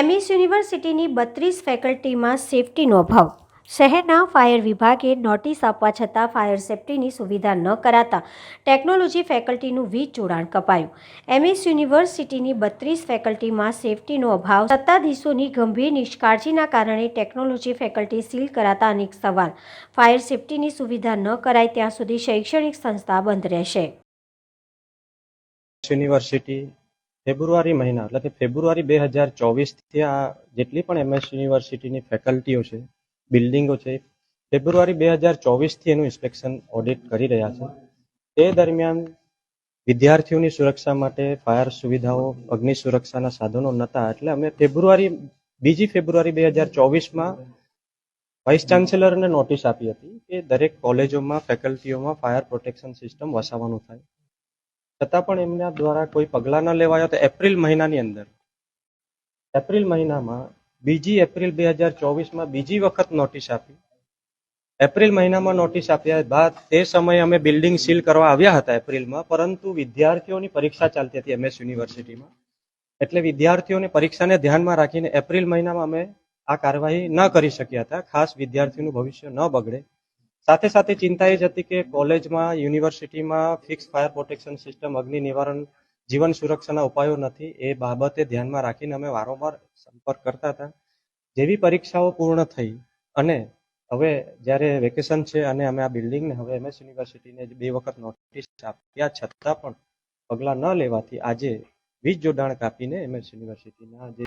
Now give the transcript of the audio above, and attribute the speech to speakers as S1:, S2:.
S1: MS યુનિવર્સિટીની બત્રીસ ફેકલ્ટીમાં સેફટીનો અભાવ. શહેરના ફાયર વિભાગે નોટિસ આપવા છતાં ફાયર સેફટીની સુવિધા ન કરાતા ટેકનોલોજી ફેકલ્ટીનું વીજ જોડાણ કપાયું. એમએસ યુનિવર્સિટીની બત્રીસ ફેકલ્ટીમાં સેફટીનો અભાવ, સત્તાધીશોની ગંભીર નિષ્કાળજીના કારણે ટેકનોલોજી ફેકલ્ટી સીલ કરાતા અનેક સવાલ. ફાયર સેફટીની સુવિધા ન કરાય ત્યાં સુધી શૈક્ષણિક સંસ્થા બંધ રહેશે.
S2: યુનિવર્સિટી ફેબ્રુઆરી મહિના, એટલે કે ફેબ્રુઆરી બે હજાર ચોવીસથી આ જેટલી પણ એમએસ યુનિવર્સિટીની ફેકલ્ટીઓ છે, બિલ્ડિંગો છે, ફેબ્રુઆરી બે હજાર ચોવીસથી એનું ઇન્સ્પેક્શન ઓડિટ કરી રહ્યા છે. તે દરમિયાન વિદ્યાર્થીઓની સુરક્ષા માટે ફાયર સુવિધાઓ, અગ્નિ સુરક્ષાના સાધનો નહોતા, એટલે અમે ફેબ્રુઆરી, બીજી ફેબ્રુઆરી બે હજાર ચોવીસમાં વાઇસ ચાન્સેલરને નોટિસ આપી હતી કે દરેક કોલેજોમાં, ફેકલ્ટીઓમાં ફાયર પ્રોટેક્શન સિસ્ટમ વસાવવાનું થાય. છતાં પણ એમના દ્વારા કોઈ પગલાં ન લેવાયા તો એપ્રિલ મહિનાની અંદર, એપ્રિલ મહિનામાં બીજી એપ્રિલ બે હજાર ચોવીસમાં બીજી વખત નોટિસ આપી. એપ્રિલ મહિનામાં નોટિસ આપ્યા બાદ તે સમયે અમે બિલ્ડિંગ સીલ કરવા આવ્યા હતા એપ્રિલમાં, પરંતુ વિદ્યાર્થીઓની પરીક્ષા ચાલતી હતી એમએસ યુનિવર્સિટીમાં. એટલે વિદ્યાર્થીઓની પરીક્ષાને ધ્યાનમાં રાખીને એપ્રિલ મહિનામાં અમે આ કાર્યવાહી ન કરી શક્યા હતા. ખાસ વિદ્યાર્થીઓનું ભવિષ્ય ન બગડે. સાથે સાથે ચિંતા એ જ હતી કે કોલેજમાં, યુનિવર્સિટીમાં ફિક્સ ફાયર પ્રોટેક્શન સિસ્ટમ, અગ્નિ નિવારણ, જીવન સુરક્ષાના ઉપાયો નથી, એ બાબતે ધ્યાનમાં રાખીને અમે વારંવાર સંપર્ક કરતા હતા. જેવી પરીક્ષાઓ પૂર્ણ થઈ અને હવે જ્યારે વેકેશન છે અને અમે આ બિલ્ડિંગને હવે એમએસ યુનિવર્સિટીને બે વખત નોટિસ આપ્યા છતાં પણ પગલાં ન લેવાથી આજે વીજ જોડાણ કાપીને એમએસ યુનિવર્સિટીના જે